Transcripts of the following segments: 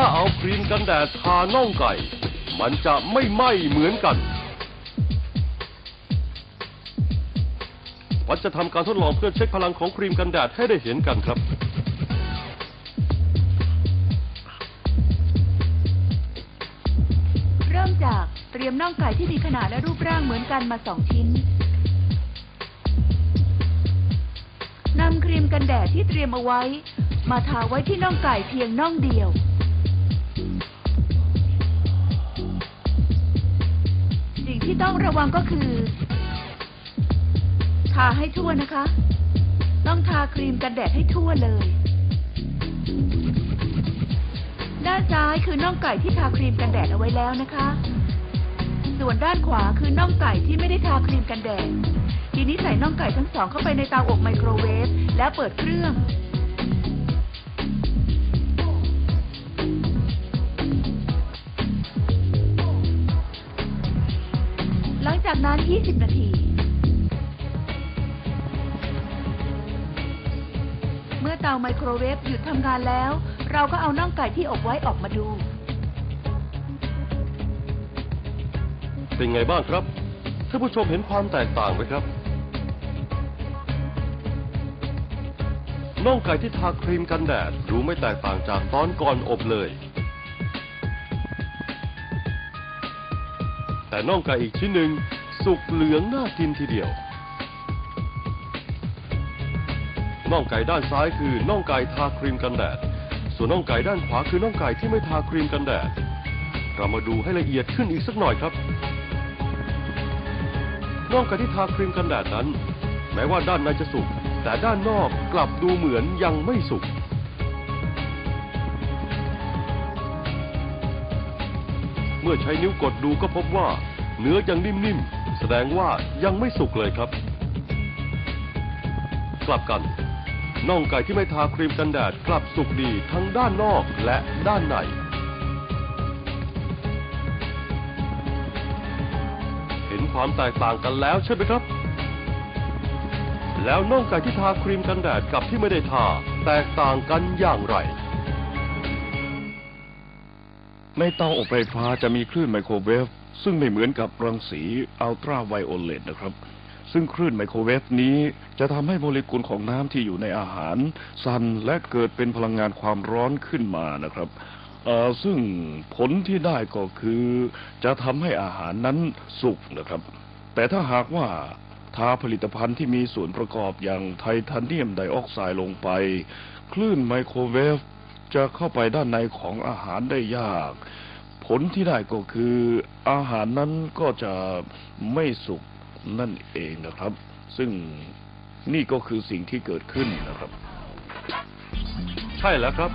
ถ้าเอาครีมกันแดดทาน่องไก่ มันจะไม่ไหม้เหมือนกัน วัดจะทำการทดลองเพื่อเช็คพลังของครีมกันแดดให้ได้เห็นกันครับ เริ่มจากเตรียมน่องไก่ที่มีขนาดและรูปร่างเหมือนกันมาสองชิ้นนำครีมกันแดดที่เตรียมเอาไว้ มาทาไว้ที่น่องไก่เพียงน่องเดียว ที่ต้องระวังก็คือ ทาให้ทั่วนะคะ ต้องทาครีมกันแดดให้ทั่วเลย ด้านซ้ายคือน่องไก่ที่ทาครีมกันแดดเอาไว้แล้วนะคะ ส่วนด้านขวาคือน่องไก่ที่ไม่ได้ทาครีมกันแดด ทีนี้ใส่น่องไก่ทั้งสองเข้าไปในเตาอบไมโครเวฟแล้วเปิดเครื่อง จากนั้น 20 นาที เมื่อเตาไมโครเวฟหยุดทำงานแล้ว เราก็เอาน่องไก่ที่อบไว้ออกมาดู เป็นไงบ้างครับ ท่านผู้ชมเห็นความแตกต่างไหมครับ น่องไก่ที่ทาครีมกันแดดดูไม่แตกต่างจากตอนก่อนอบเลย แต่น่องไก่อีกชิ้นหนึ่งสุกเหลืองน่ากินทีเดียว น่องไก่ด้านซ้ายคือน่องไก่ทาครีมกันแดด ส่วนน่องไก่ด้านขวาคือน่องไก่ที่ไม่ทาครีมกันแดด เรามาดูให้ละเอียดขึ้นอีกสักหน่อยครับ น่องไก่ที่ทาครีมกันแดดนั้น แม้ว่าด้านในจะสุก แต่ด้านนอกกลับดูเหมือนยังไม่สุก มื่อใช้นิ้วกดดูก็พบว่า เนื้อยังนิ่มๆ แสดงว่ายังไม่สุกเลยครับ กลับกันน่องไก่ที่ไม่ทาครีมกันแดดกลับสุกดีทั้งด้านนอกและด้านในเห็นความแตกต่างกันแล้วใช่ไหมครับ แล้วน่องไก่ที่ทาครีมกันแดดกับที่ไม่ได้ทาแตกต่างกันอย่างไร ในเตาอบไฟฟ้าจะมีคลื่นไมโครเวฟซึ่งไม่เหมือนกับรังสีอัลตราไวโอเลตนะครับ ซึ่งคลื่นไมโครเวฟนี้จะทำให้โมเลกุลของน้ำที่อยู่ในอาหาร สั่นและเกิดเป็นพลังงานความร้อนขึ้นมานะครับซึ่งผลที่ได้ก็คือ จะทำให้อาหารนั้นสุกนะครับ แต่ถ้าหากว่าทาผลิตภัณฑ์ที่มีส่วนประกอบอย่างไทเทเนียมไดออกไซด์ลงไป คลื่นไมโครเวฟ จะเข้าไปด้านในของอาหารได้ยาก ผลที่ได้ก็คืออาหารนั้นก็จะไม่สุกนั่นเองนะครับ ซึ่งนี่ก็คือสิ่งที่เกิดขึ้นนะครับ ใช่แล้วครับ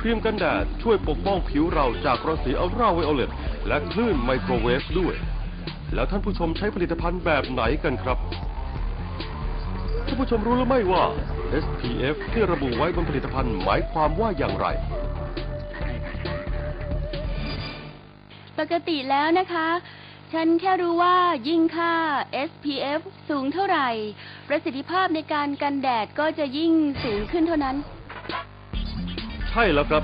ครีมกันแดดช่วยปกป้องผิวเราจากรังสีอัลตราไวโอเลตและคลื่นไมโครเวฟด้วย แล้วท่านผู้ชมใช้ผลิตภัณฑ์แบบไหนกันครับ ท่านผู้ชมรู้หรือไม่ว่า SPF ที่ระบุไว้บนผลิตภัณฑ์หมายความว่าอย่างไร ปกติแล้วนะคะ ฉันแค่รู้ว่ายิ่งค่า SPF สูงเท่าไหร่ ประสิทธิภาพในการกันแดดก็จะยิ่งสูงขึ้นเท่านั้น ใช่แล้วครับ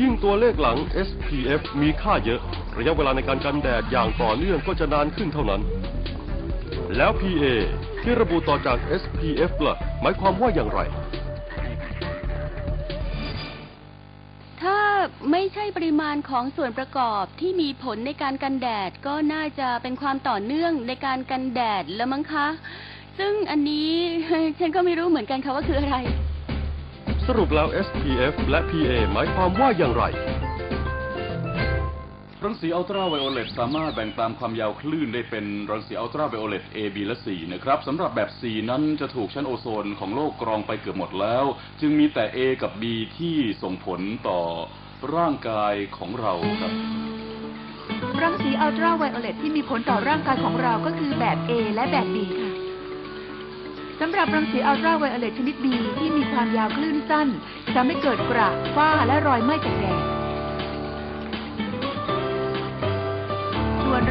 ยิ่งตัวเลขหลัง SPF มีค่าเยอะ ระยะเวลาในการกันแดดอย่างต่อเนื่องก็จะนานขึ้นเท่านั้น แล้ว PA ที่ระบุต่อจาก SPF ล่ะหมายความว่าอย่างไร ถ้าไม่ใช่ปริมาณของส่วนประกอบที่มีผลในการกันแดดก็น่าจะเป็นความต่อเนื่องในการกันแดดแล้วมั้งคะ ซึ่งอันนี้ ฉันก็ไม่รู้เหมือนกันค่ะว่าคืออะไร สรุปแล้ว SPF และ PA หมายความว่าอย่างไร รังสีอัลตราไวโอเลตสามารถแบ่งตามความยาวคลื่นได้เป็นรังสีอัลตราไวโอเลต A B และ C นะครับสำหรับแบบ C นั้นจะถูกชั้นโอโซนของโลกกรองไปเกือบหมดแล้ว จึงมีแต่ A กับ B ที่ส่งผลต่อร่างกายของเราครับ รังสีอัลตราไวโอเลตที่มีผลต่อร่างกายของเราก็คือแบบ A และแบบ B ค่ะสำหรับรังสีอัลตราไวโอเลตชนิด B ที่มีความยาวคลื่นสั้นจะทำให้เกิดกระฝ้าและรอยไหม้จากแดด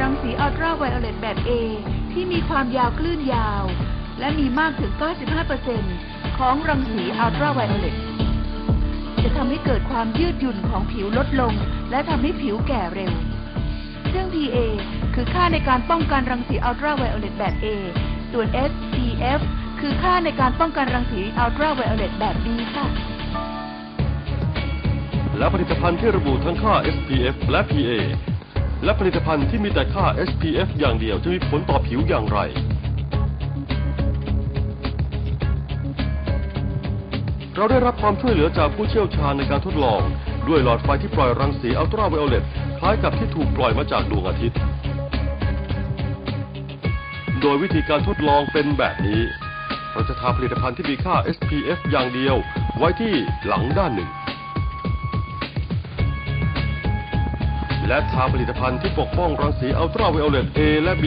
รังสีอัลตราไวโอเลตแบบ A ที่มีความยาวคลื่นยาว และมีมากถึง 95%ของรังสีอัลตราไวโอเลตจะทำให้เกิดความยืดหยุ่นของผิวลดลง และทำให้ผิวแก่เร็ว ซึ่ง PA คือค่าในการป้องกันรังสีอัลตราไวโอเลตแบบ A ส่วน SPF คือค่าในการป้องกันรังสีอัลตราไวโอเลตแบบ B ค่ะและผลิตภัณฑ์ที่ระบุทั้งค่า SPF และ PA และผลิตภัณฑ์ที่มีแต่ค่า SPF อย่างเดียวจะมีผลต่อผิวอย่างไร เราได้รับความช่วยเหลือจากผู้เชี่ยวชาญในการทดลอง ด้วยหลอดไฟที่ปล่อยรังสีอัลตราไวโอเลตคล้ายกับที่ถูกปล่อยมาจากดวงอาทิตย์ โดยวิธีการทดลองเป็นแบบนี้ เราจะทาผลิตภัณฑ์ที่มีค่า SPF อย่างเดียว ไว้ที่หลังด้านหนึ่ง และทาผลิตภัณฑ์ที่ปกป้องรังสีอัลตราไวโอเลต A และ B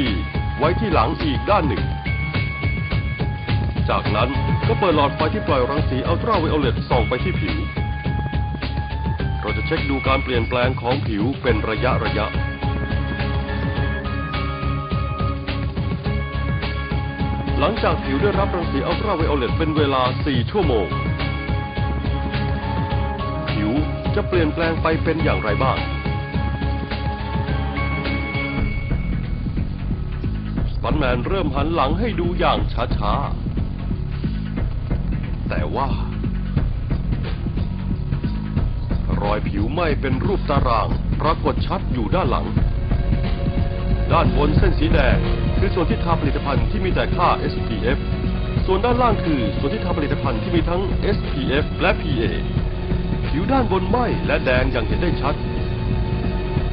ไว้ที่หลังอีกด้านหนึ่ง จากนั้นก็เปิดหลอดไฟที่ปล่อยรังสีอัลตราไวโอเลตส่องไปที่ผิว เราจะเช็คดูการเปลี่ยนแปลงของผิวเป็นระยะระยะหลังจากผิวได้รับรังสีอัลตราไวโอเลตเป็นเวลา 4 ชั่วโมง ผิวจะเปลี่ยนแปลงไปเป็นอย่างไรบ้าง สปันแมนเริ่มหันหลังให้ดูอย่างช้าๆ แต่ว่า รอยผิวไหม้เป็นรูปตารางปรากฏชัดอยู่ด้านหลัง ด้านบนเส้นสีแดงคือส่วนที่ทาผลิตภัณฑ์ที่มีแต่ค่า SPF ส่วนด้านล่างคือส่วนที่ทาผลิตภัณฑ์ที่มีทั้ง SPF และ PA ผิวด้านบนไหม้และแดงอย่างเห็นได้ชัด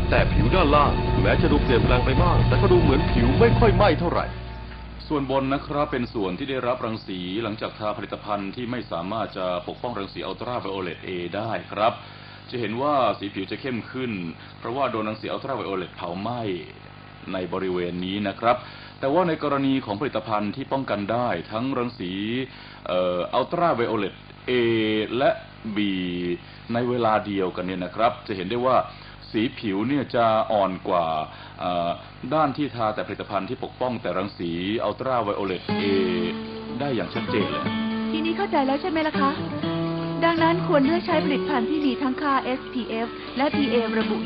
แต่ผิวด้านล่าง ม้จะดูเปลี่ยนแปลงไปบ้าง แต่ก็ดูเหมือนผิวไม่ค่อยไหม้เท่าไหร่ ส่วนบนนะครับเป็นส่วนที่ได้รับรังสีหลังจากทาผลิตภัณฑ์ที่ไม่สามารถจะปกป้องรังสีอัลตราไวโอเลต A ได้ครับ จะเห็นว่าสีผิวจะเข้มขึ้น เพราะว่าโดนรังสีอัลตราไวโอเลตเผาไหม้ในบริเวณนี้นะครับ แต่ว่าในกรณีของผลิตภัณฑ์ที่ป้องกันได้ ทั้งรังสีอัลตราไวโอเลต A และ B ในเวลาเดียวกันเนี่ยนะครับ จะเห็นได้ว่า สีผิวเนี่ยจะอ่อนกว่าด้านที่ทาแต่ผลิตภัณฑ์ที่ปกป้องแต่รังสีอัลตราไวโอเลตเอได้อย่างชัดเจนเลย ทีนี้เข้าใจแล้วใช่ไหมล่ะคะ ดังนั้นควรเลือกใช้ผลิตภัณฑ์ที่มีทั้งค่า SPF และ PA ระบุอยู่